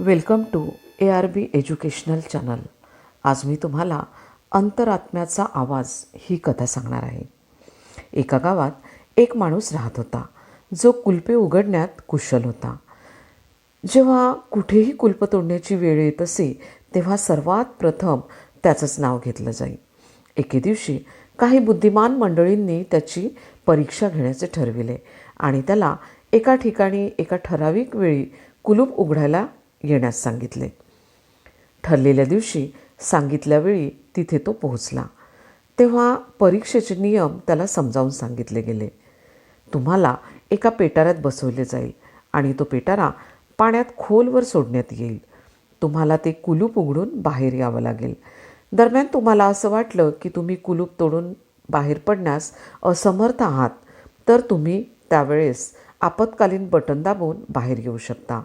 Welcome to A R B educational channel. आज मी तुम्हाला अंतरात्म्याचा आवाज ही कथा सांगणार आहे. एका गावात एक माणूस राहत होता. जो कुलपे उघडण्यात कुशल होता. जेव्हा कुठेही कुलप तोडण्याची वेळ येत असे तेव्हा सर्वात प्रथम त्याचंच नाव घेतलं जाईल एके दिवशी काही बुद्धिमान मंडळींनी त्याची परीक्षा घेण्याचे ठरविले आणि त्याला एका ठिकाणी एका ठराविक वेळी कुलूप उघडायला येण्यास सांगितले. ठरलेल्या दिवशी सांगितल्यावेळी तिथे तो पोहोचला. तेव्हा परीक्षेचे नियम त्याला समजावून सांगितले गेले. तुम्हाला एका पेटाऱ्यात बसवले जाईल आणि तो पेटारा पाण्यात खोलवर सोडण्यात येईल. तुम्हाला ते कुलूप उघडून बाहेर यावं लागेल. दरम्यान तुम्हाला असं वाटलं की तुम्ही कुलूप तोडून बाहेर पडण्यास असमर्थ आहात तर तुम्ही त्यावेळेस आपत्कालीन बटन दाबून बाहेर येऊ शकता.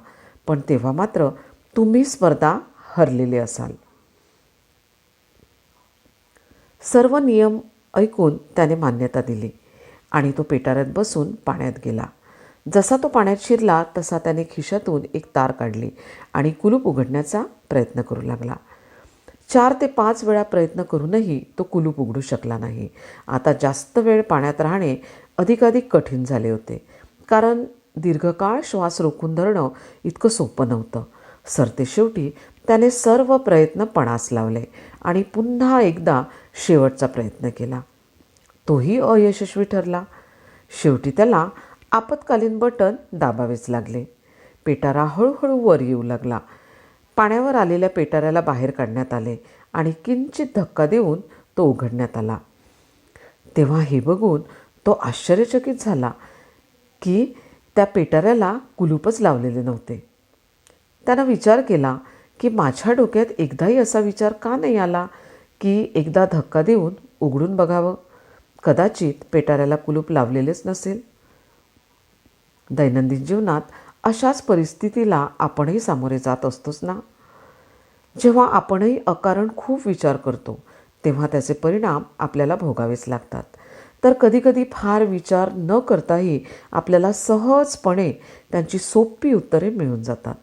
पण तेव्हा मात्र तुम्ही स्पर्धा हरलेले असाल. सर्व नियम ऐकून त्याने मान्यता दिली आणि तो पेटाऱ्यात बसून पाण्यात गेला. जसा तो पाण्यात शिरला तसा त्याने खिशातून एक तार काढली आणि कुलूप उघडण्याचा प्रयत्न करू लागला. चार ते पाच वेळा प्रयत्न करूनही तो कुलूप उघडू शकला नाही. आता जास्त वेळ पाण्यात राहणे अधिकाधिक कठीण झाले होते. कारण दीर्घकाळ श्वास रोखून धरणं इतकं सोपं नव्हतं. सरते शेवटी त्याने सर्व प्रयत्न पणास लावले आणि पुन्हा एकदा शेवटचा प्रयत्न केला. तोही अयशस्वी ठरला. शेवटी त्याला आपत्कालीन बटन दाबावेच लागले. पेटारा हळूहळू वर येऊ लागला. पाण्यावर आलेल्या पेटाऱ्याला बाहेर काढण्यात आले आणि किंचित धक्का देऊन तो उघडण्यात आला. तेव्हा हे बघून तो आश्चर्यचकित झाला की त्या पेटाऱ्याला कुलूपच लावलेले नव्हते. त्यानं विचार केला की माझ्या डोक्यात एकदाही असा विचार का नाही आला की एकदा धक्का देऊन उघडून बघावं? कदाचित पेटाऱ्याला कुलूप लावलेलेच नसेल. दैनंदिन जीवनात अशाच परिस्थितीला आपणही सामोरे जात असतोच ना? जेव्हा आपणही अकारण खूप विचार करतो तेव्हा त्याचे परिणाम आपल्याला भोगावेच लागतात. तर कधीकधी फार विचार न करताही आपल्याला सहजपणे त्यांची सोपी उत्तरे मिळून जातात.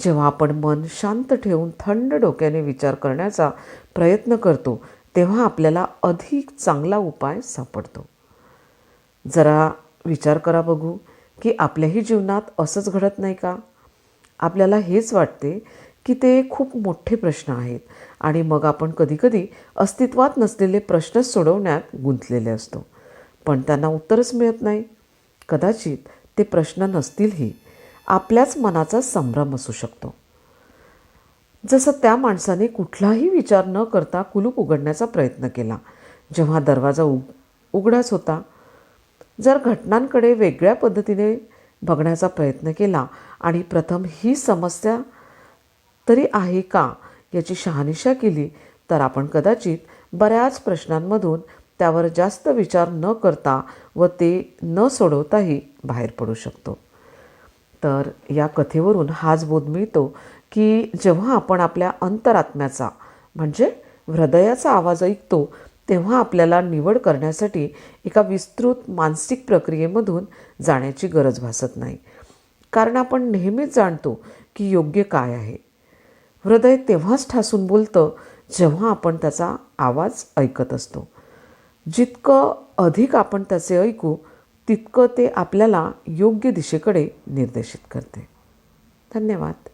जेव्हा आपण मन शांत ठेवून थंड डोक्याने विचार करण्याचा प्रयत्न करतो तेव्हा आपल्याला अधिक चांगला उपाय सापडतो. जरा विचार करा बघू की आपल्याही जीवनात असंच घडत नाही का? आपल्याला हेच वाटते की ते खूप मोठे प्रश्न आहेत. आणि मग आपण कधीकधी अस्तित्वात नसलेले प्रश्नच सोडवण्यात गुंतलेले असतो. पण त्यांना उत्तरच मिळत नाही. कदाचित ते प्रश्न नसतीलही. आपल्याच मनाचा संभ्रम असू शकतो. जसं त्या माणसाने कुठलाही विचार न करता कुलूप उघडण्याचा प्रयत्न केला. जेव्हा दरवाजा उग उघडाच होता. जर घटनांकडे वेगळ्या पद्धतीने बघण्याचा प्रयत्न केला आणि प्रथम ही समस्या तरी आहे का याची शहानिशा केली तर आपण कदाचित बऱ्याच प्रश्नांमधून त्यावर जास्त विचार न करता व ते न सोडवताही बाहेर पडू शकतो. तर या कथेवरून हाच बोध मिळतो की जेव्हा आपण आपल्या अंतरात्म्याचा म्हणजे हृदयाचा आवाज ऐकतो तेव्हा आपल्याला निवड करण्यासाठी एका विस्तृत मानसिक प्रक्रियेमधून जाण्याची गरज भासत नाही. कारण आपण नेहमीच जाणतो की योग्य काय आहे. हृदय तेव्हाच ठासून बोलतं जेव्हा आपण त्याचा आवाज ऐकत असतो. जितकं अधिक आपण त्याचे ऐकू तितकं ते आपल्याला योग्य दिशेकडे निर्देशित करते. धन्यवाद.